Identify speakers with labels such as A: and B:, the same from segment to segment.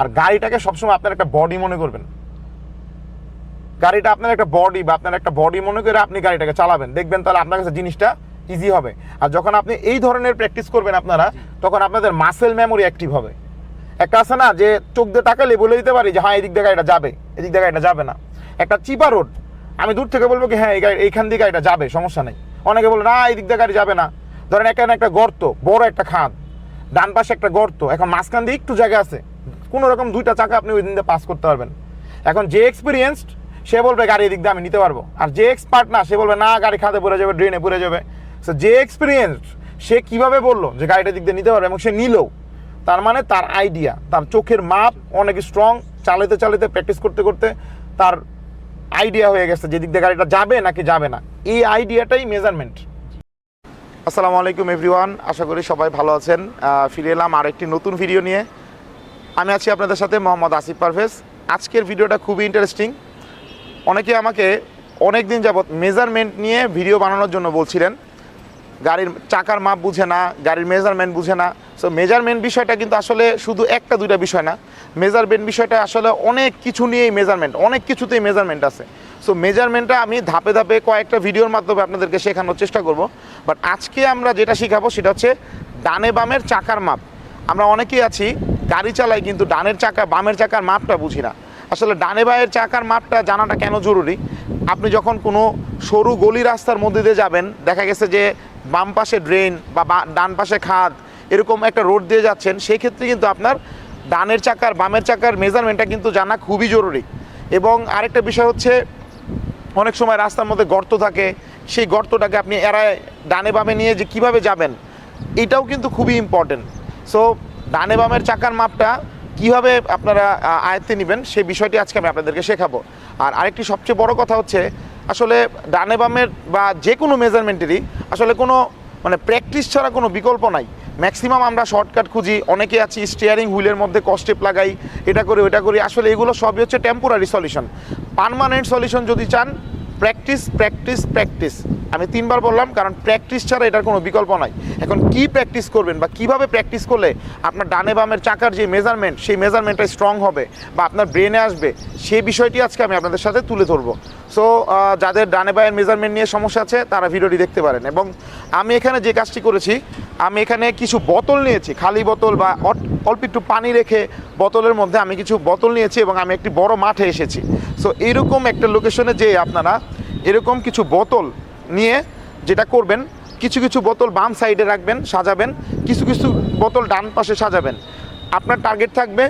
A: আর গাড়িটাকে সবসময় আপনার একটা বডি মনে করবেন। গাড়িটা আপনার একটা বডি বা আপনার একটা বডি মনে করে আপনি গাড়িটাকে চালাবেন। দেখবেন তাহলে আপনার কাছে জিনিসটা ইজি হবে। আর যখন আপনি এই ধরনের প্র্যাকটিস করবেন আপনারা তখন আপনাদের মাসেল মেমোরি অ্যাক্টিভ হবে। একটা আছে না যে চোখ দিয়ে তাকালে বলে দিতে পারি যে হ্যাঁ এদিক দিয়ে গাড়িটা যাবে। এদিক দিয়ে গাড়িটা যাবে না। একটা চিপা রোড আমি দূর থেকে বলব কি হ্যাঁ এই গাড়ি এইখান দিয়ে গাড়িটা যাবে সমস্যা নেই। অনেকে বলে না এই দিক দিয়ে গাড়ি যাবে না। ধরেন এখানে একটা গর্ত বড় একটা খাদ। ডান পাশে একটা গর্ত। এখন মাঝখান দিয়ে একটু জায়গা আছে। কোনো রকম দুইটা চাকা আপনি ওই দিন দিয়ে পাস করতে পারবেন। এখন যে এক্সপিরিয়েন্সড সে বলবে গাড়ি এদিক দিয়ে আমি নিতে পারব। আর যে এক্সপার্ট না সে বলবে, না, গাড়ি খাতে পড়ে যাবে ড্রেনে পড়ে যাবে। সো যে এক্সপিরিয়েন্সড সে কীভাবে বলল যে গাড়িটা দিক দিয়ে নিতে পারবে এবং সে নিলও তার মানে তার আইডিয়া তার চোখের মাপ অনেক স্ট্রং চালাতে চালাতে প্র্যাকটিস করতে করতে তার আইডিয়া হয়ে গেছে যে দিক দিয়ে গাড়িটা যাবে নাকি যাবে না। এই আইডিয়াটাই মেজারমেন্ট আসসালামু আলাইকুম এভরিওয়ান আশা করি সবাই ভালো আছেন। ফিরে এলাম আরেকটি নতুন ভিডিও নিয়ে। আমি আছি আপনাদের সাথে মোহাম্মদ আসিফ পারভেজ। আজকের ভিডিওটা খুবই ইন্টারেস্টিং অনেকে আমাকে অনেক দিন যাবৎ মেজারমেন্ট নিয়ে ভিডিও বানানোর জন্য বলছিলেন। গাড়ির চাকার মাপ বুঝে না, গাড়ির মেজারমেন্ট বুঝে না। সো মেজারমেন্ট বিষয়টা কিন্তু আসলে শুধু একটা, দুইটা বিষয় না। মেজারমেন্ট বিষয়টা আসলে অনেক কিছু নিয়েই মেজারমেন্ট অনেক কিছুতেই মেজারমেন্ট আছে। সো মেজারমেন্টটা আমি ধাপে ধাপে কয়েকটা ভিডিওর মাধ্যমে আপনাদেরকে শেখানোর চেষ্টা করব। বাট আজকে আমরা যেটা শেখাবো সেটা হচ্ছে ডানে বামের চাকার মাপ। আমরা অনেকেই আছি গাড়ি চালাই কিন্তু ডানের চাকা, বামের চাকার মাপটা বুঝি না। আসলে ডানে বামের চাকার মাপটা জানাটা কেন জরুরি? আপনি যখন কোনো সরু গলি রাস্তার মধ্যে দিয়ে যাবেন, দেখা গেছে যে বাম পাশে ড্রেন বা বা- ডান পাশে খাদ, এরকম একটা রোড দিয়ে যাচ্ছেন, সেই ক্ষেত্রে কিন্তু আপনার ডানের চাকার, বামের চাকার মেজারমেন্টটা কিন্তু জানা খুবই জরুরি। এবং আরেকটা বিষয় হচ্ছে, অনেক সময় রাস্তার মধ্যে গর্ত থাকে, সেই গর্তটাকে আপনি এড়ায় ডানে বামে নিয়ে যে কীভাবে যাবেন, এটাও কিন্তু খুবই ইম্পর্টেন্ট সো ডানে বামের চাকার মাপটা কীভাবে আপনারা আয়ত্তে নেবেন, সেই বিষয়টি আজকে আমি আপনাদেরকে শেখাবো। আর আরেকটি সবচেয়ে বড় কথা হচ্ছে, আসলে ডানে বামের বা যে কোনো মেজারমেন্টেরই আসলে কোনো মানে প্র্যাকটিস ছাড়া কোনো বিকল্প নাই। ম্যাক্সিমাম আমরা শর্টকাট খুঁজি, অনেকে আছি স্টিয়ারিং হুইলের মধ্যে কস্টেপ লাগাই, এটা করি, ওটা করি, আসলে এগুলো সবই হচ্ছে টেম্পোরারি সলিউশন পার্মানেন্ট সলিউশন যদি চান প্র্যাকটিস প্র্যাকটিস প্র্যাকটিস। আমি তিনবার বললাম, কারণ প্র্যাকটিস ছাড়া এটার কোনো বিকল্প নাই। এখন কি প্র্যাকটিস করবেন বা কীভাবে প্র্যাকটিস করলে আপনার ডানে বামের চাকার যে মেজারমেন্ট সেই মেজারমেন্টটা স্ট্রং হবে বা আপনার ব্রেনে আসবে, সেই বিষয়টি আজকে আমি আপনাদের সাথে তুলে ধরবো। সো যাদের ডানে বামের মেজারমেন্ট নিয়ে সমস্যা আছে, তারা ভিডিওটি দেখতে পারেন। এবং আমি এখানে যে কাজটি করেছি, আমি এখানে কিছু বোতল নিয়েছি, খালি বোতল বা অল্প একটু পানি রেখে বোতলের মধ্যে আমি কিছু বোতল নিয়েছি এবং আমি একটি বড় মাঠে এসেছি। সো এরকম একটা লোকেশনে যে আপনারা এরকম কিছু বোতল নিয়ে যেটা করবেন, কিছু কিছু বোতল বাম সাইডে রাখবেন, সাজাবেন, কিছু কিছু বোতল ডান পাশে সাজাবেন। আপনার টার্গেট থাকবে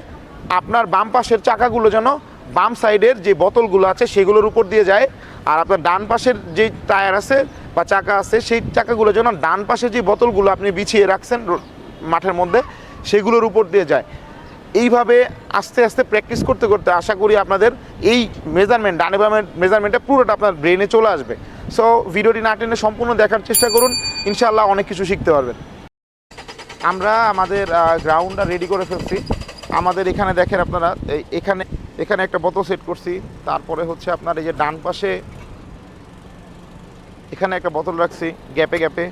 A: আপনার বাম পাশের চাকাগুলো যেন বাম সাইডের যে বোতলগুলো আছে সেগুলোর উপর দিয়ে যায়, আর আপনার ডান পাশের যে টায়ার আছে বা চাকা আছে সেই চাকাগুলো যেন ডান পাশে যে বোতলগুলো আপনি বিছিয়ে রাখছেন মাঠের মধ্যে সেগুলোর উপর দিয়ে যায়। এইভাবে আস্তে আস্তে প্র্যাকটিস করতে করতে আশা করি আপনাদের এই মেজারমেন্ট ডানে বামের মেজারমেন্টটা পুরোটা আপনার ব্রেনে চলে আসবে। সো ভিডিওটি না টেনে সম্পূর্ণ দেখার চেষ্টা করুন, ইনশাআল্লাহ অনেক কিছু শিখতে পারবেন। আমরা আমাদের গ্রাউন্ডটা রেডি করে ফেলছি। আমাদের এখানে দেখেন আপনারা এখানে এখানে একটা বোতল সেট করছি। তারপরে হচ্ছে আপনার এই যে ডান পাশে এখানে একটা বোতল রাখছি গ্যাপে গ্যাপে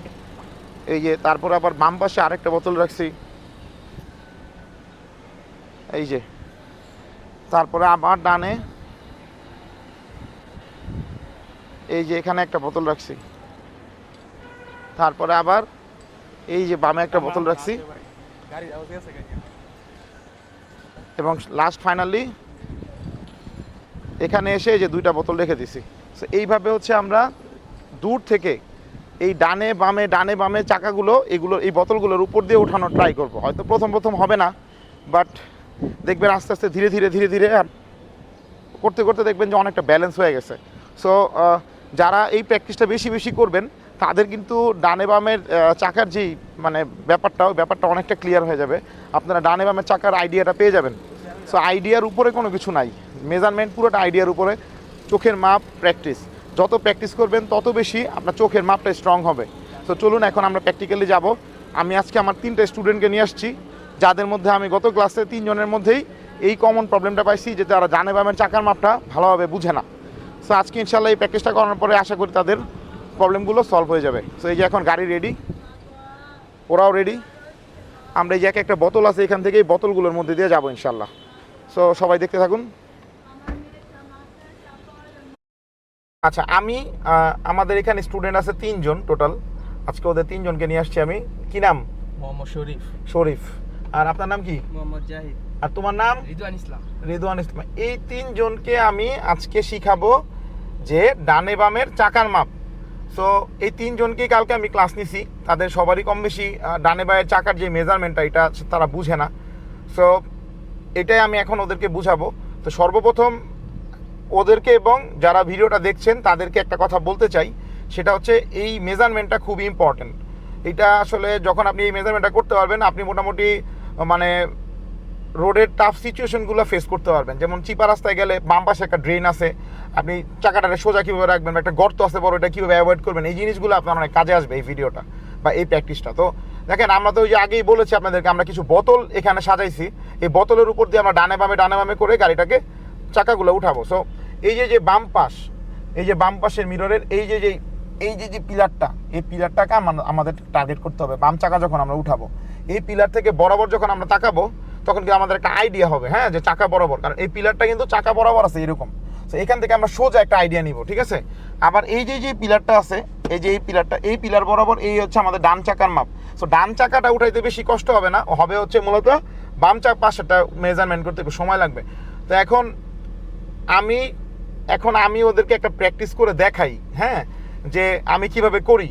A: এই যে, তারপরে আবার বাম পাশে আরেকটা বোতল রাখছি। এই যে। তারপরে আবার ডানে। এই যে এখানে একটা বোতল রাখছি। তারপরে আবার এই যে বামে একটা বোতল রাখছি। এবং লাস্ট ফাইনালি এখানে এসে যে দুইটা বোতল রেখে দিছি। So, এইভাবে হচ্ছে আমরা দূর থেকে এই ডানে, বামে ডানে, বামে চাকাগুলো, এগুলো, এই বোতলগুলোর উপর দিয়ে ওঠানোর ট্রাই করব। হয়তো প্রথম প্রথম হবে না বাট দেখবেন আস্তে আস্তে ধীরে ধীরে ধীরে ধীরে করতে করতে দেখবেন যে অনেকটা ব্যালেন্স হয়ে গেছে। সো যারা এই প্র্যাকটিসটা বেশি বেশি করবেন, তাদের কিন্তু ডানে বামের চাকার যেই মানে ব্যাপারটা ব্যাপারটা অনেকটা ক্লিয়ার হয়ে যাবে। আপনারা ডানে বামের চাকার আইডিয়াটা পেয়ে যাবেন। সো আইডিয়ার উপরে কোনো কিছু নাই। মেজারমেন্ট পুরোটা আইডিয়ার উপরে। চোখের মাপ প্র্যাকটিস যত প্র্যাকটিস করবেন, তত বেশি আপনার চোখের মাপটা স্ট্রং হবে। তো চলুন এখন আমরা প্র্যাকটিক্যালি যাব। আমি আজকে আমার তিনটে স্টুডেন্টকে নিয়ে আসছি। যাদের মধ্যে আমি গত ক্লাসে তিনজনের মধ্যেই এই কমন প্রবলেমটা পাইছি যে তারা জানে বামের চাকার মাপটা ভালোভাবে বুঝে না। সো আজকে ইনশাল্লাহ এই প্র্যাকটিসটা করার পরে আশা করি তাদের প্রবলেমগুলো সলভ হয়ে যাবে। সো এই যে এখন গাড়ি রেডি ওরাও রেডি আমরা এই যে এক একটা বোতল আছে এখান থেকে এই বোতলগুলোর মধ্যে দিয়ে যাব ইনশাল্লাহ সো সবাই দেখতে থাকুন। আচ্ছা আমি আমাদের এখানে স্টুডেন্ট আছে তিনজন টোটাল আজকে ওদের তিনজনকে নিয়ে আসছি আমি। কি নাম?
B: মোহাম্মদ শরীফ।
A: শরীফ। আর আপনার নাম কি?
B: মোহাম্মদ জাহিদ।
A: আর তোমার নাম?
B: রিদওয়ান ইসলাম।
A: রেদওয়ান ইসলাম। এই তিনজনকে আমি আজকে শিখাবো যে ডানে বামের চাকার মাপ। সো এই তিনজনকেই কালকে আমি ক্লাস নিছি। তাদের সবারই কম বেশি ডানে বামের চাকার যে মেজারমেন্টটা এটা তারা বুঝে না। সো এটাই আমি এখন ওদেরকে বুঝাবো। তো সর্বপ্রথম ওদেরকে এবং যারা ভিডিওটা দেখছেন তাদেরকে একটা কথা বলতে চাই। সেটা হচ্ছে এই মেজারমেন্টটা খুবই ইম্পর্টেন্ট এটা আসলে যখন আপনি এই মেজারমেন্টটা করতে পারবেন আপনি মোটামুটি মানে রোডের টাফ সিচুয়েশনগুলো ফেস করতে পারবেন। যেমন চিপা রাস্তায় গেলে বাম পাশে একটা ড্রেন আছে, আপনি চাকাটারে সোজা কীভাবে রাখবেন একটা গর্ত আছে বড়, এটা কীভাবে অ্যাভয়েড করবেন, এই জিনিসগুলো আপনার অনেক কাজে আসবে এই ভিডিওটা বা এই প্র্যাকটিসটা তো দেখেন, আমরা তো ওই যে আগেই বলেছি আপনাদেরকে, আমরা কিছু বোতল এখানে সাজাইছি। এই বোতলের উপর দিয়ে আমরা ডানে বামে ডানে বামে করে গাড়িটাকে চাকাগুলো উঠাবো। সো এই যে যে বাম পাশ, এই যে বাম পাশের মিররের এই যে যে, এই যে যে পিলারটা এই পিলারটাকে আমাদের টার্গেট করতে হবে। বাম চাকা যখন আমরা উঠাবো এই পিলার থেকে বরাবর যখন আমরা তাকাবো, তখন কি আমাদের একটা আইডিয়া হবে হ্যাঁ? যে চাকা বরাবর। কারণ এই পিলারটা কিন্তু চাকা বরাবর আছে, এরকম। তো এখান থেকে আমরা সোজা একটা আইডিয়া নিব, ঠিক আছে? আবার এই যে যে পিলারটা আছে, এই যে এই পিলারটা এই পিলার বরাবর, এই হচ্ছে আমাদের ডান চাকার মাপ। সো ডান চাকাটা উঠাইতে বেশি কষ্ট হবে না, হবে হচ্ছে মূলত বাম চাক পাশেটা মেজারমেন্ট করতে একটু সময় লাগবে। তো এখন আমি এখন আমি ওদেরকে একটা প্র্যাকটিস করে দেখাই হ্যাঁ? যে আমি কীভাবে করি।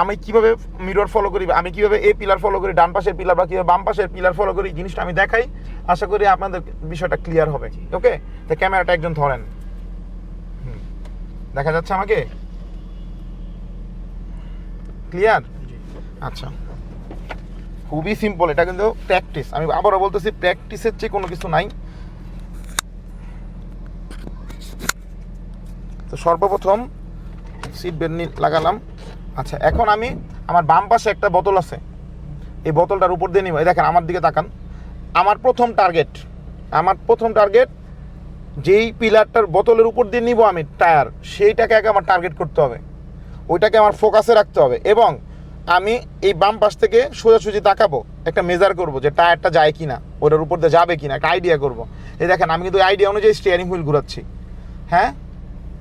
A: আমি কীভাবে মিরর ফলো করি আমি কীভাবে এই পিলার ফলো করি ডান পাশের পিলার বা কীভাবে বাম পাশের পিলার ফলো করি জিনিসটা আমি দেখাই। আশা করি আপনাদের বিষয়টা ক্লিয়ার হবে ওকে তো ক্যামেরাটা একজন ধরেন। দেখা যাচ্ছে আমাকে? ক্লিয়ার আচ্ছা। খুবই সিম্পল এটা কিন্তু প্র্যাকটিস আমি আবারও বলতেছি প্র্যাকটিসের চেয়ে কোনো কিছু নাই। তো সর্বপ্রথম সিট বেল্ট লাগালাম। আচ্ছা এখন আমি আমার বাম পাশে একটা বোতল আছে। এই বোতলটার উপর দিয়ে নিব। এই দেখেন, আমার দিকে তাকান। আমার প্রথম টার্গেট আমার প্রথম টার্গেট যেই পিলারটার বোতলের উপর দিয়ে নিব আমি টায়ার সেইটাকে আগে আমার টার্গেট করতে হবে। ওইটাকে আমার ফোকাসে রাখতে হবে এবং আমি এই বাম পাশ থেকে সোজাসুজি তাকাবো, একটা মেজার করব যে টায়ারটা যায় কিনা, ওটার উপর দিয়ে যাবে কিনা, একটা আইডিয়া করব। এই দেখেন, আমি কিন্তু আইডিয়া অনুযায়ী স্টিয়ারিং হুইল ঘুরাচ্ছি। হ্যাঁ?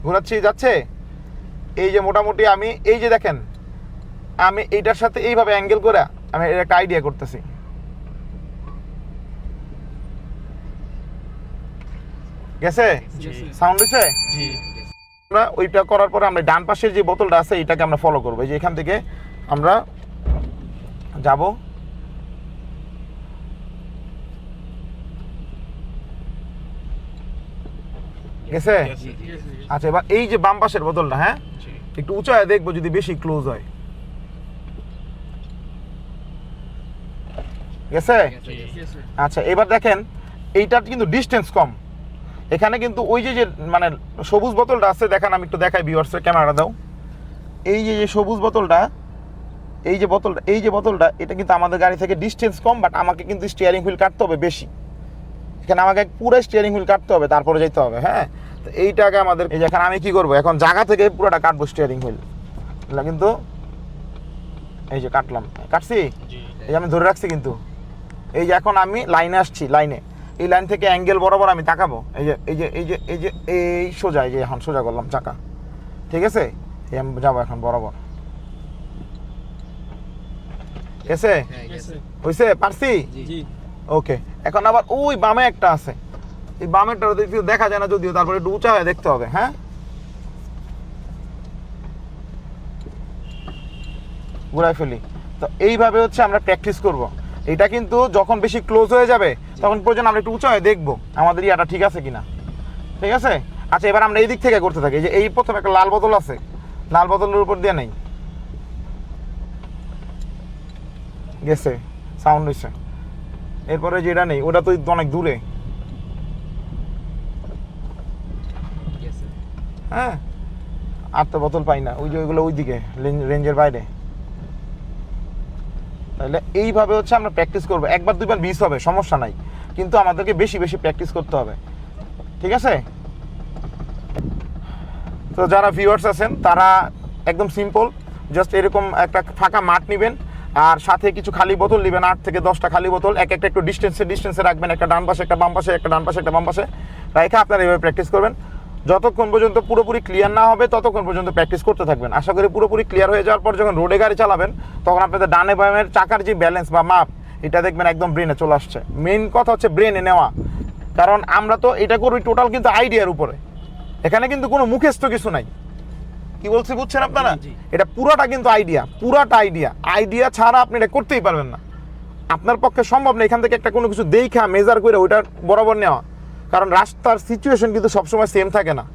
A: ঘোরাচ্ছি, যাচ্ছে? এই যে মোটামুটি আমি এই যে দেখেন আমি এইটার সাথে এইভাবে অ্যাঙ্গেল করে আমি এর একটা আইডিয়া করতেছি। গেছে? সাউন্ড হয়েছে আমরা ওইটা করার পরে আমরা ডান পাশের যে বোতলটা আছে এটাকে আমরা ফলো করব। এই যে এখান থেকে আমরা যাব। গেছে? আচ্ছা এবার এই যে বাম পাশের বোতলটা হ্যাঁ? একটু উঁচায় দেখব যদি বেশি ক্লোজ হয়। গেছে? আচ্ছা এবার দেখেন এইটার কিন্তু ডিস্টেন্স কম। এখানে কিন্তু ওই যে যে মানে সবুজ বোতলটা আছে দেখেন আমি একটু দেখাই ভিউয়ার্সের ক্যামেরা দাও। এই যে যে সবুজ বোতলটা এই যে বোতলটা এই যে বোতলটা এটা কিন্তু আমাদের গাড়ি থেকে ডিস্টেন্স কম বাট আমাকে কিন্তু স্টিয়ারিং হুইল কাটতে হবে বেশি। এখানে আমাকে পুরো স্টিয়ারিং হুইল কাটতে হবে তারপরে যেতে হবে হ্যাঁ? এইটাকে আমাদের এই যে এখন আমি কি করব? এখন জায়গা থেকে পুরোটা কাটবো স্টিয়ারিং হুইল এটা কিন্তু এই যে কাটলাম। কাটছি? এই যে আমি ধরে রাখছি কিন্তু। এই যে এখন আমি লাইনে আসছি লাইনে। এই লাইন থেকে অ্যাঙ্গেল বরাবর আমি তাকাবো। এই যে এই যে এই যে এই যে এই সোজা এই যে এখন সোজা করলাম চাকা। ঠিক আছে? এই আমি যাব এখন বরাবর। এসে হইছে? পারছি? ওকে। এখন আবার ওই বামে একটা আছে। এই বামেরটা দেখা যায় না যদিও তারপরে একটু উঁচা হয়ে দেখতে হবে হ্যাঁ? ঘুরাই ফেলি। তো এইভাবে হচ্ছে আমরা প্র্যাকটিস করব। এটা কিন্তু যখন বেশি ক্লোজ হয়ে যাবে তখন প্রয়োজন আমরা একটু উঁচা হয়ে দেখব আমাদের ইয়াটা ঠিক আছে কিনা। ঠিক আছে? আচ্ছা এবার আমরা এই দিক থেকে করতে থাকি। এই যে এই প্রথম একটা লাল বোতল আছে। লাল বোতলের উপর দিয়ে নেই। গেছে। সাউন্ড হয়েছে এরপরে যেটা নেই ওটা তো অনেক দূরে। হ্যাঁ? আর তো বোতল পাই না, ওই যে ওইগুলো ওইদিকে রেঞ্জের বাইরে। তাহলে এইভাবে হচ্ছে আমরা প্র্যাকটিস করব। একবার দুইবার মিস হবে, সমস্যা নাই। কিন্তু আমাদেরকে বেশি বেশি প্র্যাকটিস করতে হবে। ঠিক আছে? তো যারা ভিউয়ার্স আছেন, তারা একদম সিম্পল জাস্ট এরকম একটা ফাঁকা মাঠ নেবেন, আর সাথে কিছু খালি বোতল নেবেন, আট থেকে দশটা খালি বোতল। এক একটা একটু ডিস্টেন্সে ডিস্টেন্সে রাখবেন, একটা ডান পাশে, একটা বাম পাশে, একটা ডান পাশে, একটা বাম পাশে। রেখে আপনারা এইভাবে প্র্যাকটিস করবেন। যতক্ষণ পর্যন্ত পুরোপুরি ক্লিয়ার না হবে ততক্ষণ পর্যন্ত প্র্যাকটিস করতে থাকবেন। আশা করি পুরোপুরি ক্লিয়ার হয়ে যাওয়ার পর যখন রোডে গাড়ি চালাবেন তখন আপনাদের ডানে বামের চাকার যে ব্যালেন্স বা মাপ এটা দেখবেন একদম ব্রেনে চলে আসছে। মেইন কথা হচ্ছে ব্রেনে নেওয়া। কারণ আমরা তো এটা করি টোটাল কিন্তু আইডিয়ার উপরে। এখানে কিন্তু কোনো মুখস্থ কিছু নাই। কি বলছি বুঝছেন আপনারা। এটা পুরোটা কিন্তু আইডিয়া পুরাটা আইডিয়া আইডিয়া ছাড়া আপনি এটা করতেই পারবেন না। আপনার পক্ষে সম্ভব না এখান থেকে একটা কোনো কিছু দেখা মেজার করে ওইটা বরাবর নেওয়া। কারণ রাস্তার সিচুয়েশন কিন্তু সবসময় সেম থাকে না।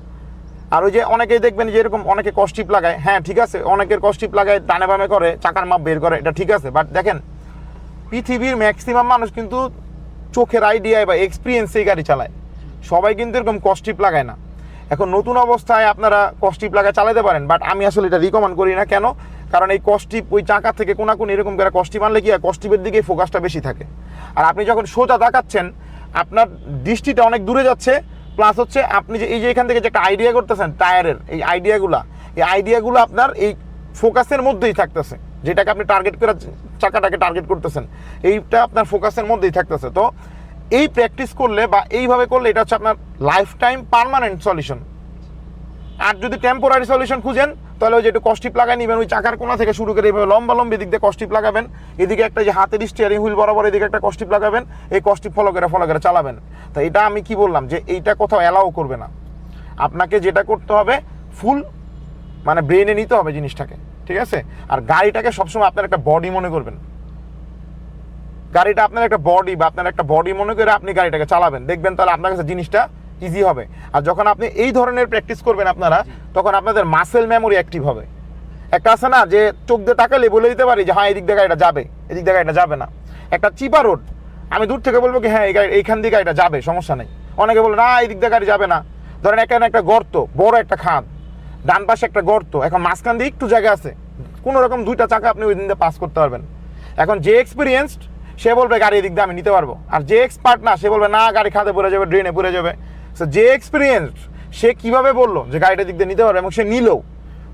A: আর ওই যে অনেকেই দেখবেন যে এরকম অনেকে কস্টিপ লাগায়। হ্যাঁ ঠিক আছে, অনেকের কস্টিপ লাগায় ডানে বামে করে, চাকার মাপ বের করে, এটা ঠিক আছে। বাট দেখেন, পৃথিবীর ম্যাক্সিমাম মানুষ কিন্তু চোখের আইডিয়ায় বা এক্সপিরিয়েন্সেই গাড়ি চালায়। সবাই কিন্তু এরকম কস্টিপ লাগায় না। এখন নতুন অবস্থায় আপনারা কস্টিপ লাগায় চালাতে পারেন বাট আমি আসলে এটা রিকমেন্ড করি না। কেন? কারণ এই কস্টিপ ওই চাকা থেকে কোনাকুনি এরকম করে কস্টিপ আনলে কি হয়? কস্টিপের দিকে ফোকাসটা বেশি থাকে। আর আপনি যখন সোজা তাকাচ্ছেন আপনার দৃষ্টিটা অনেক দূরে যাচ্ছে প্লাস হচ্ছে আপনি যে, এই যে এখান থেকে যে একটা আইডিয়া করতেছেন, টায়ারের এই আইডিয়াগুলা এই আইডিয়াগুলো আপনার এই ফোকাসের মধ্যেই থাকতেছে, যেটাকে আপনি টার্গেট করে চাকাটাকে টার্গেট করতেছেন, এইটা আপনার ফোকাসের মধ্যেই থাকতেছে। তো এই প্র্যাকটিস করলে বা এইভাবে করলে এটা হচ্ছে আপনার লাইফ টাইম পারমানেন্ট সলিউশন আর যদি টেম্পোরারি সলিউশন খুঁজেন, তাহলে ওই যে একটু কস্টিপ লাগাই নেবেন, ওই চাকার কোনা থেকে শুরু করে এইভাবে লম্বা লম্বি দিক দিয়ে কস্টিপ লাগাবেন। এদিকে একটা যে হাতের স্টিয়ারিং হুইল বরাবর এদিকে একটা কস্টিপ লাগাবেন, এই কস্টিপ ফলো করে ফলো করে চালাবেন। তো এটা আমি কি বললাম যে এইটা কোথাও অ্যালাউ করবে না। আপনাকে যেটা করতে হবে ফুল মানে ব্রেনে নিতে হবে জিনিসটাকে, ঠিক আছে? আর গাড়িটাকে সবসময় আপনার একটা বডি মনে করবেন। গাড়িটা আপনার একটা বডি বা আপনার একটা বডি মনে করে আপনি গাড়িটাকে চালাবেন। দেখবেন তাহলে আপনার কাছে জিনিসটা ইজি হবে। আর যখন আপনি এই ধরনের প্র্যাকটিস করবেন আপনারা তখন আপনাদের মাসেল মেমোরি অ্যাক্টিভ হবে। একটা আছে না যে চোখ দিয়ে তাকালে বলে দিতে পারি যে হ্যাঁ এদিক দিয়ে গাড়িটা যাবে এদিক দিয়ে গাড়িটা যাবে না। একটা চিপা রোড আমি দূর থেকে বলব কি হ্যাঁ এই গাড়ি এইখান দিয়ে গাড়িটা যাবে সমস্যা নেই। অনেকে বলে না এদিক দিক দিয়ে গাড়ি যাবে না। ধরেন এখানে একটা গর্ত বড় একটা খাদ ডান পাশে একটা গর্ত এখন মাঝখান দিয়ে একটু জায়গা আছে। কোনো রকম দুইটা চাকা আপনি ওই দিন দিয়ে পাস করতে পারবেন। এখন যে এক্সপিরিয়েন্সড সে বলবে গাড়ি এদিক দিয়ে আমি নিতে পারব। আর যে এক্সপার্ট না সে বলবে না গাড়ি খাদে পড়ে যাবে ড্রেনে পড়ে যাবে। যে এক্সপিরিয়েন্স সে কীভাবে বলল যে গাড়িটা দিক দিয়ে নিতে পারবে এবং সে নিলেও,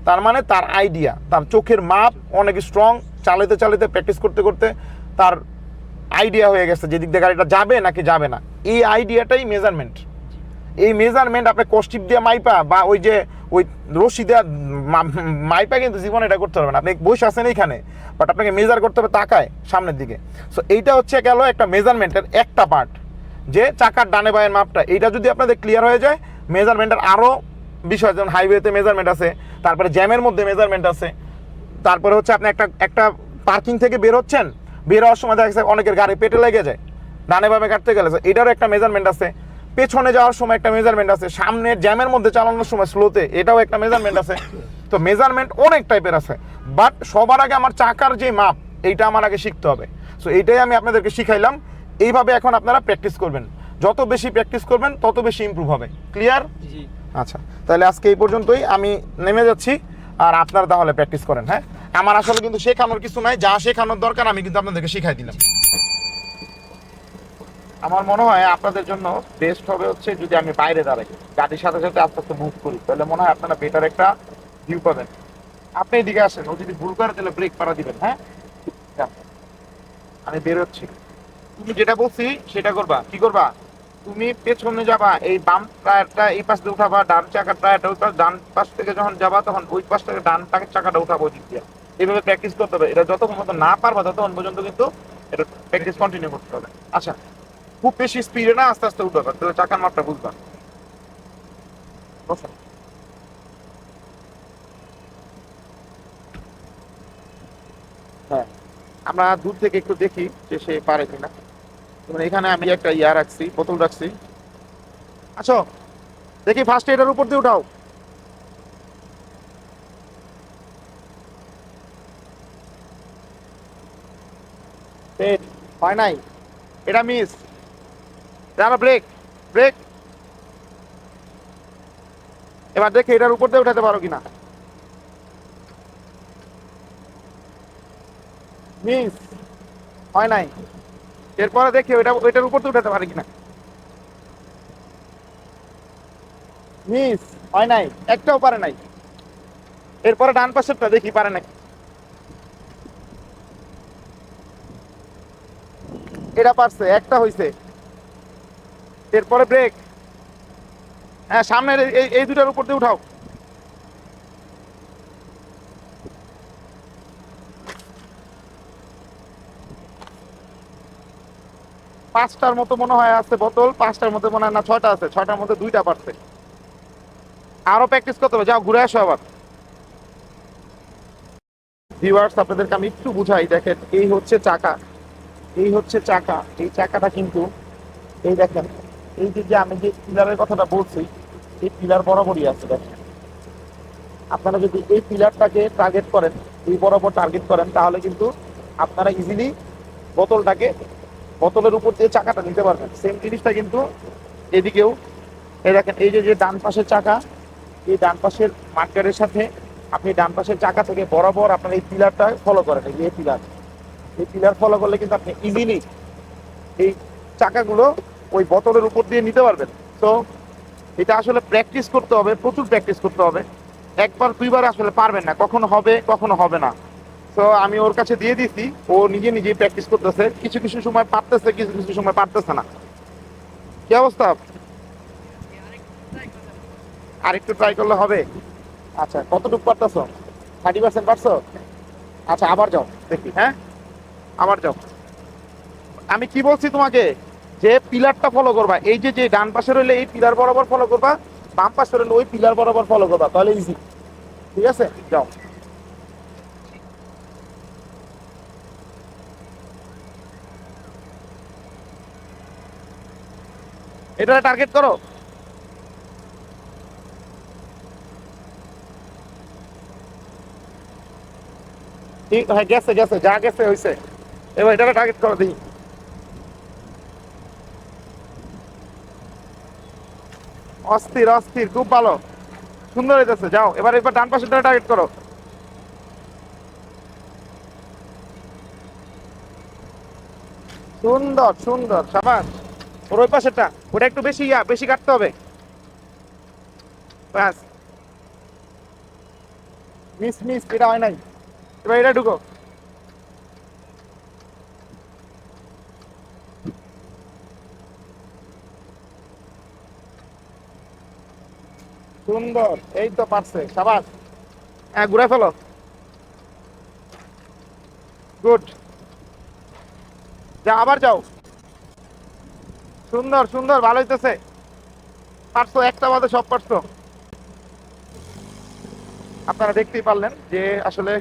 A: তার মানে তার আইডিয়া তার চোখের মাপ অনেক স্ট্রং চালাতে চালাতে প্র্যাকটিস করতে করতে তার আইডিয়া হয়ে গেছে যে দিক দিয়ে গাড়িটা যাবে নাকি যাবে না। এই আইডিয়াটাই মেজারমেন্ট এই মেজারমেন্ট আপনি কষ্টিপ দিয়ে মাইপা বা ওই যে, ওই রশি দেওয়া মাইপা কিন্তু জীবনে এটা করতে পারবেন আপনি বসে আসেন এইখানে বাট আপনাকে মেজার করতে হবে তাকায় সামনের দিকে। সো এইটা হচ্ছে গেল একটা মেজারমেন্টের একটা পার্ট যে চাকার ডানে বায়ের মাপটা, এইটা যদি আপনাদের ক্লিয়ার হয়ে যায় মেজারমেন্টের আরও বিষয়, যেমন হাইওয়েতে মেজারমেন্ট আছে, তারপরে জ্যামের মধ্যে মেজারমেন্ট আছে, তারপরে হচ্ছে আপনি একটা একটা পার্কিং থেকে বের হচ্ছেন, বের হওয়ার সময় দেখা যাচ্ছে অনেকের গাড়ি পেটে লেগে যায়, ডানে বামে কাটতে গেলে এটারও একটা মেজারমেন্ট আছে, পেছনে যাওয়ার সময় একটা মেজারমেন্ট আছে, সামনে জ্যামের মধ্যে চালানোর সময় স্লোতে এটাও একটা মেজারমেন্ট আছে, তো মেজারমেন্ট অনেক টাইপের আছে বাট সবার আগে আমার চাকার যে মাপ, এইটা আমার আগে শিখতে হবে সো এইটাই আমি আপনাদেরকে শিখাইলাম এইভাবে এখন আপনারা প্র্যাকটিস করবেন। যত বেশি প্র্যাকটিস করবেন তত বেশি ইমপ্রুভ হবে। ক্লিয়ার আচ্ছা তাহলে আজকে এই পর্যন্তই। আমি নেমে যাচ্ছি আর আপনারা তাহলে প্র্যাকটিস করেন হ্যাঁ? আমার আসলে কিন্তু শেখানোর কিছু নাই যা শেখানোর দরকার আমি কিন্তু আপনাদেরকে শিখাই দিলাম। আমার মনে হয় আপনাদের জন্য বেস্ট হবে হচ্ছে যদি আমি বাইরে দাঁড়াই গাড়ির সাথে সাথে আস্তে আস্তে মুভ করি। তাহলে মনে হয় আপনারা বেটার একটা ভিউ পাবেন। আপনি এদিকে আসেন ও যদি ভুল করে তাহলে ব্রেক পাড়া দিবেন হ্যাঁ? আমি বেরোচ্ছি। তুমি যেটা বলছি, সেটা করবা। কি করবা? তুমি পেছনে যাবা, এই বাম টায়ারটা, এই পাশ দিয়ে উঠাবা, ডান চাকার টায়ারটা পাশ ডান পাশ থেকে যখন যাবা, তখন ওই পাশ থেকে ডান টাকার চাকাটা উঠাবো দিক দিয়ে। এইভাবে প্র্যাকটিস করতে হবে। এটা যতক্ষণ পর্যন্ত না পারবা, ততক্ষণ পর্যন্ত কিন্তু এটা প্র্যাকটিস কন্টিনিউ করতে হবে। আচ্ছা খুব বেশি স্পিডে না আস্তে আস্তে উঠাবা, তাহলে চাকার মাপটা বুঝবা। হ্যাঁ আমরা দূর থেকে একটু দেখি যে সে পারে কিনা। যেমন এখানে আমি একটা ইয়া রাখছি, বোতল রাখছি। আচ্ছা দেখি ফার্স্ট এটার উপর দিয়ে উঠাও। হয় নাই? এটা মিস এটা ব্রেক ব্রেক এবার দেখি এটার উপর দিয়ে উঠাতে পারো কিনা। মিস হয় নাই? এরপরে দেখি ওইটা ওইটার উপর তো উঠাতে পারে কিনা। মিস হয় নাই। একটাও পারে নাই। এরপরে ডান পাশেরটা দেখি পারে নাকি এটা পারছে একটা হইছে। এরপরে ব্রেক। হ্যাঁ সামনের এই দুটার উপর দিয়ে উঠাও। পাঁচটার মতো মনে হয় আছে বোতল, পাঁচটার মধ্যে মনে হয় না, ছয়টা আছে, ছয়টার মধ্যে দুইটা পারছে। আরও প্র্যাকটিস করতে হবে, যাও, ঘুরে আসো আবার। ভিউয়ার্স আপনাদেরকে আমি একটু বুঝাই, দেখেন, এই হচ্ছে চাকা। এই হচ্ছে চাকা, এই চাকাটা কিন্তু, এই দেখেন, এই যে যে আমি যে পিলারের কথাটা বলছি, এই পিলার বরাবরই আছে, দেখেন। আপনারা যদি এই পিলারটাকে টার্গেট করেন, এই বরাবর টার্গেট করেন, তাহলে কিন্তু আপনারা ইজিলি বোতলটাকে বোতলের উপর দিয়ে চাকাটা নিতে পারবেন। সেম জিনিসটা কিন্তু এদিকেও। দেখেন, এই যে যে ডান পাশের চাকা, এই ডান পাশের মার্কেটের সাথে আপনি ডান পাশের চাকা থেকে বরাবর আপনার এই পিলারটা ফলো করেন, এই পিলার। এই পিলার ফলো করলে কিন্তু আপনি ইজিলি এই চাকাগুলো ওই বোতলের উপর দিয়ে নিতে পারবেন। তো এটা আসলে প্র্যাকটিস করতে হবে, প্রচুর প্র্যাকটিস করতে হবে। একবার, দুইবার আসলে পারবেন না। কখনো হবে কখনো হবে না। তো আমি ওর কাছে দিয়ে দিছি। ও নিজে নিজে প্র্যাকটিস করতেছে। কিছু কিছু সময় পারতেছে, কিছু কিছু সময় পারতেছে না। কি অবস্থা? আরেকটু ট্রাই করলে হবে। আচ্ছা কতটুকু পারতেছো? থার্টি পার্সেন্ট পারছ? আচ্ছা আবার যাও। দেখি হ্যাঁ? আবার যাও। আমি কি বলছি তোমাকে? যে পিলারটা ফলো করবা, এই যে যে ডান পাশে রইলে এই পিলার বরাবর ফলো করবা, বাম পাশে রইলে ওই পিলার বরাবর ফলো করবা, তাহলে ইজি ঠিক আছে? যাও। এটা টার্গেট করো। হ্যাঁ গেছে গেছে, যা গেছে হয়েছে এবার এটাকে টার্গেট করো অস্থির অস্থির, খুব ভালো। সুন্দর হইতেছে, যাও, এবার এবার ডান পাশে টার্গেট করো। সুন্দর সুন্দর, সাবাস। ওর ওই পাশেরটা। ওটা একটু বেশি ইয়া, বেশি কাটতে হবে। ব্যাস। মিস মিস, এটা হয় নাই। এবার এটা ঢুকো। সুন্দর, এই তো পারছে, সাবাস। হ্যাঁ ঘুরে ফেলো। গুড। যা, আবার যাও। সুন্দর সুন্দর, ভালো হইতেছে। পারছ, একটা বাদে সব পারছ। আপনারা দেখতেই পারলেন যে আসলে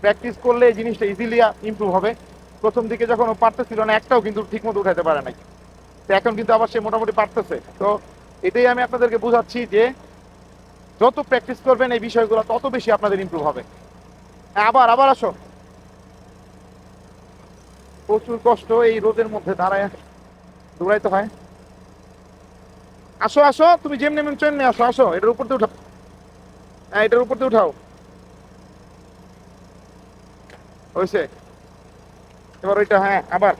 A: প্র্যাকটিস করলে এই জিনিসটা ইজিলি ইমপ্রুভ হবে। প্রথম দিকে যখন ও পারতেছিল না, একটাও কিন্তু ঠিক মতো উঠাতে পারে নাই। তো এখন কিন্তু আবার সে মোটামুটি পারতেছে। তো এটাই আমি আপনাদেরকে বোঝাচ্ছি যে যত প্র্যাকটিস করবেন, এই বিষয়গুলো তত বেশি আপনাদের ইমপ্রুভ হবে। আবার আবার আসো। প্রচুর কষ্ট এই রোদের মধ্যে দাঁড়ায়। দৌড়াইতে হয় আসো আসো, তুমি যেমনি এমনি চলে আসো আসো, এটার উপর উঠাও। হ্যাঁ এটার উপর উঠাও। হয়েছে। এবার ওইটা হ্যাঁ আবার।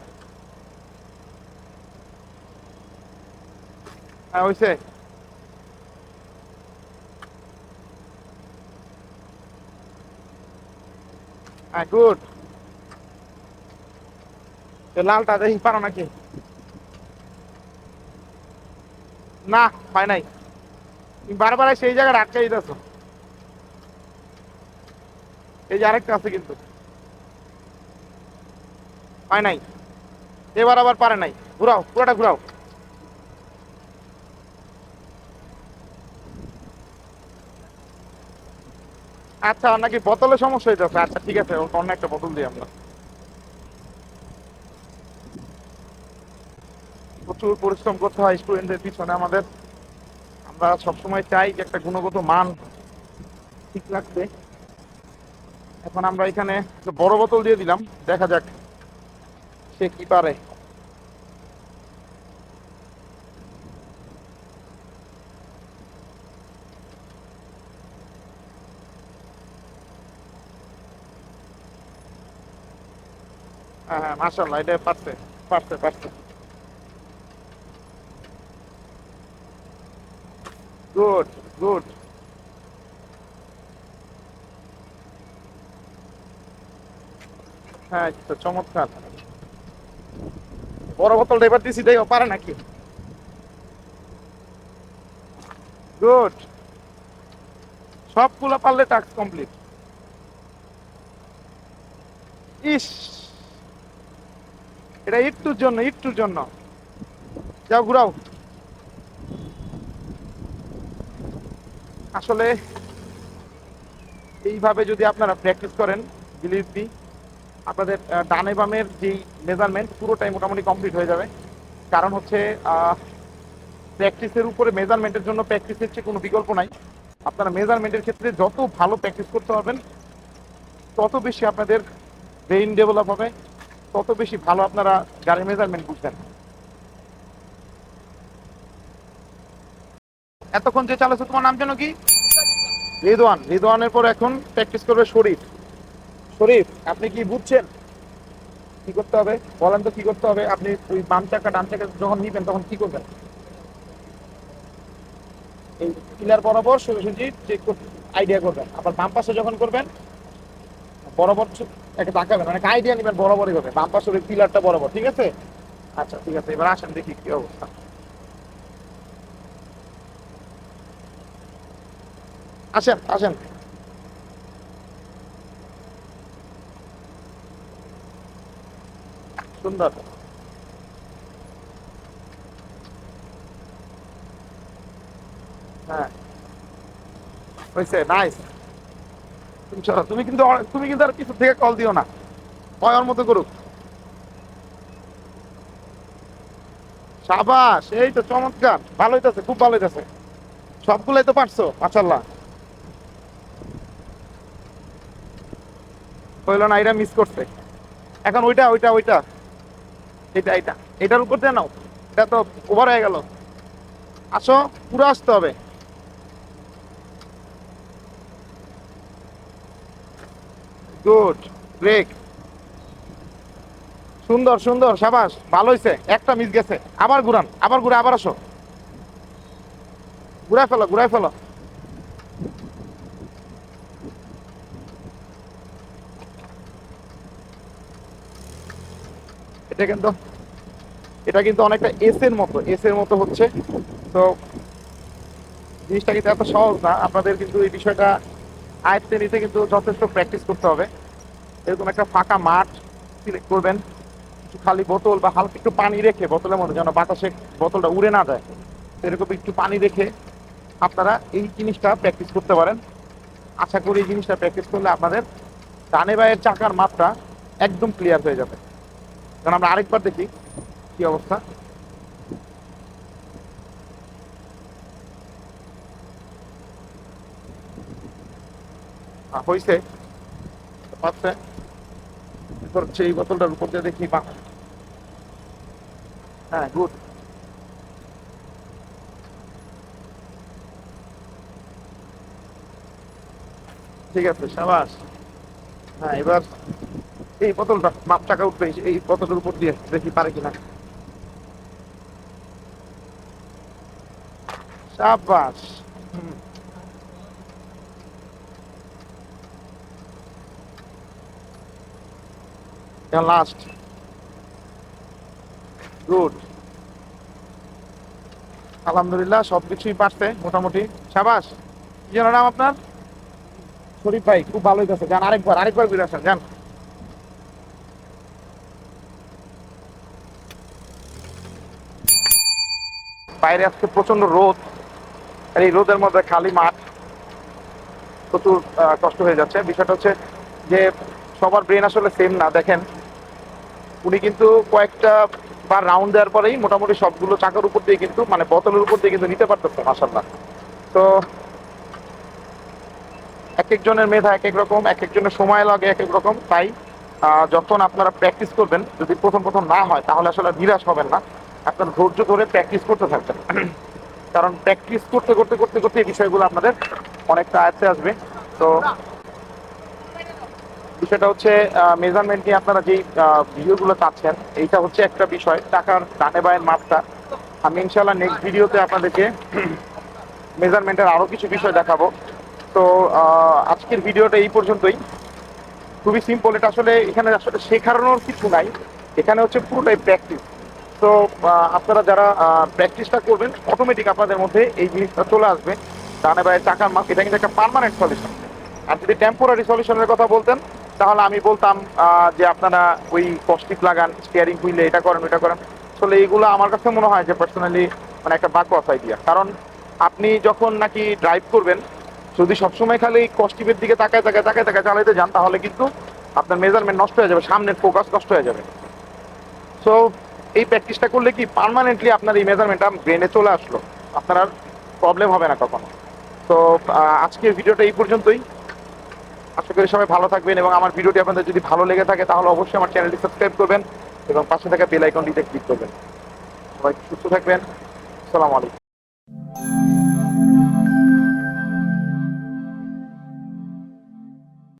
A: হ্যাঁ হয়েছে। হ্যাঁ গুড। লালটা দেখি পারো নাকি? না হয় নাই। তুমি বারবার সেই জায়গায় আটকে দিতেছ। এই যে আরেকটা আছে কিন্তু। হয় নাই। এবার আবার পারে নাই। ঘুরাও, পুরোটা ঘুরাও। আচ্ছা নাকি বোতলে সমস্যা হইতেছে। আচ্ছা ঠিক আছে অন্য একটা বোতল দিই আমরা। প্রচুর পরিশ্রম করতে হয় স্টুডেন্টদের পিছনে আমাদের। আমরা সবসময় চাই যে একটা গুণগত মান ঠিক রাখতে। এখন আমরা এখানে বড় বোতল দিয়ে দিলাম, দেখা যাক সে কি পারে। হ্যাঁ হ্যাঁ মাসাল্লাহ এটা পারছে পারছে পারছে। গুড গুড হ্যাঁ তো চমৎকার। বড় এবার দিছি পারে নাকি? গুড সবগুলো পারলে টাস্ক কমপ্লিট ইস! এটা একটুর জন্য একটুর জন্য। যাও, ঘুরাও। আসলে এইভাবে যদি আপনারা প্র্যাকটিস করেন বিলিভ মি আপনাদের ডানে বামের যেই মেজারমেন্ট পুরোটাই মোটামুটি কমপ্লিট হয়ে যাবে। কারণ হচ্ছে প্র্যাকটিসের উপরে মেজারমেন্টের জন্য প্র্যাকটিসের চেয়ে কোনো বিকল্প নাই। আপনারা মেজারমেন্টের ক্ষেত্রে যত ভালো প্র্যাকটিস করতে পারবেন, তত বেশি আপনাদের ব্রেইন ডেভেলপ হবে, তত বেশি ভালো আপনারা গাড়ির মেজারমেন্ট বুঝবেন এতক্ষণ যে চালাচ্ছে, তোমার নাম যেন কি? রিদওয়ান। রিদওয়ানের পর এখন প্র্যাকটিস করবে শরীফ। শরীফ, আপনি কি বুঝছেন? কি করতে হবে? বলেন তো কি করতে হবে? আপনি ওই বাম চাকা, ডান চাকা যখন নিবেন তখন কি করবেন? এই পিলার বরাবর সোজাসুজি চেক আইডিয়া করবেন। আবার বাম পাশে যখন করবেন, বরাবর একটা তাকাবেন মানে আইডিয়া নেবেন, বরাবরই হবে বাম ওই পিলারটা বরাবর, ঠিক আছে? আচ্ছা ঠিক আছে, এবার আসেন দেখি কি অবস্থা। আসেন আসেন। সুন্দর। হ্যাঁ। তুমি কিন্তু তুমি কিন্তু আর কিছু থেকে কল দিও না। ওর মতো করুক। সাবাস, এই তো চমৎকার। ভালো হইতাছে, খুব ভালো হইতাছে। সবগুলাই তো পারছ মাশাল্লাহ হইল না এটা মিস করছে। এখন ওইটা ওইটা ওইটা। এটা এটা এটার উপর দিয়ে নাও। এটা তো ওভার হয়ে গেল। আসো, পুরো আসতে হবে। গুড ব্রেক সুন্দর সুন্দর, সাবাস, ভালো হয়েছে একটা মিস গেছে। আবার ঘুরান, আবার ঘুরে, আবার আসো। ঘুরাই ফেলো ঘুরাই ফেলো। এটা কিন্তু এটা কিন্তু অনেকটা এস এর মতো এস এর মতো হচ্ছে। তো জিনিসটা কিন্তু এত সহজ না, আপনাদের কিন্তু এই বিষয়টা আয়ত্তে নিতে কিন্তু যথেষ্ট প্র্যাকটিস করতে হবে। এরকম একটা ফাঁকা মাঠ সিলেক্ট করবেন কিছু খালি বোতল বা হালকা একটু পানি রেখে, বোতলের মধ্যে যেন বাতাসে বোতলটা উড়ে না যায় এরকম একটু পানি রেখে আপনারা এই জিনিসটা প্র্যাকটিস করতে পারেন। আশা করি এই জিনিসটা প্র্যাকটিস করলে আপনাদের ডানে বায়ের চাকার মাপটা একদম ক্লিয়ার হয়ে যাবে। কারণ আমরা আরেকবার দেখি কি অবস্থা। হয়েছে পাচ্ছে এই বোতলটার উপর দিয়ে দেখি বা হ্যাঁ গুড। ঠিক আছে, সাবাস। হ্যাঁ এবার এই বোতলটা, মাপ টাকা উঠবে, এই- বোতলের উপর দিয়ে দেখি পারে কিনা। সাবাস লাস্ট গুড আলহামদুলিল্লাহ, সবকিছুই পারছে, মোটামুটি। সাবাস কি নাম আপনার? শরীফ ভাই, খুব ভালো হইতেছে। যান, আরেকবার আরেকবার ঘুরে আসেন, যান। বাইরে আজকে প্রচণ্ড রোদ। আর এই রোদের মধ্যে খালি মাঠ। প্রচুর কষ্ট হয়ে যাচ্ছে। বিষয়টা হচ্ছে যে সবার ব্রেন আসলে সেম না। দেখেন, উনি কিন্তু কয়েকটা বার রাউন্ড দেওয়ার পরেই মোটামুটি সবগুলো চাকার উপর দিয়ে কিন্তু মানে বোতলের উপর দিয়ে কিন্তু নিতে পারতেছে মাসাল্লাহ তো এক একজনের মেধা এক এক রকম, এক একজনের সময় লাগে এক এক রকম। তাই যখন আপনারা প্র্যাকটিস করবেন, যদি প্রথম প্রথম না হয়, তাহলে আসলে নিরাশ হবেন না। আপনার ধৈর্য ধরে প্র্যাকটিস করতে থাকবেন। কারণ প্র্যাকটিস করতে করতে করতে করতে এই বিষয়গুলো আপনাদের অনেকটা আয়ত্তে আসবে। তো বিষয়টা হচ্ছে মেজারমেন্ট নিয়ে আপনারা যেই ভিডিওগুলো চাচ্ছেন, এইটা হচ্ছে একটা বিষয়, টাকার ডানে বায়ের মাপটা। আমি ইনশাল্লাহ নেক্সট ভিডিওতে আপনাদেরকে মেজারমেন্টের আরও কিছু বিষয় দেখাবো। তো আজকের ভিডিওটা এই পর্যন্তই। খুবই সিম্পল এটা আসলে এখানে আসলে শেখানোর কিছু নাই। এখানে হচ্ছে পুরোটাই প্র্যাকটিস তো আপনারা যারা প্র্যাকটিসটা করবেন অটোমেটিক আপনাদের মধ্যে এই জিনিসটা চলে আসবে। ডানে বাইরে চাকার মাপ এটা কিন্তু একটা পার্মানেন্ট সলিউশন আর যদি টেম্পোরারি সলিউশনের কথা বলতেন, তাহলে আমি বলতাম যে আপনারা ওই কস্টিক লাগান স্টিয়ারিং হুইলে এটা করেন, ওইটা করেন। আসলে এইগুলো আমার কাছে মনে হয় যে পার্সোনালি মানে একটা বাকওয়াস আইডিয়া কারণ আপনি যখন নাকি ড্রাইভ করবেন, যদি সবসময় খালি কস্টিপের দিকে তাকায় তাকায় তাকায় তাকায় চালাইতে যান, তাহলে কিন্তু আপনার মেজারমেন্ট নষ্ট হয়ে যাবে, সামনের ফোকাস নষ্ট হয়ে যাবে। সো এই প্র্যাকটিসটা করলে কি পারমানেন্টলি আপনার এই মেজারমেন্টটা ব্রেনে চলে আসলো? আপনার আর প্রবলেম হবে না কখনো। তো আজকের ভিডিওটা এই পর্যন্তই। আশা করি সবাই ভালো থাকবেন এবং আমার ভিডিওটি আপনাদের যদি ভালো লেগে থাকে, তাহলে অবশ্যই আমার চ্যানেলটি সাবস্ক্রাইব করবেন এবং পাশে থাকা বেল আইকনটিতে ক্লিক করবেন। সবাই সুস্থ থাকবেন। আসসালামু আলাইকুম।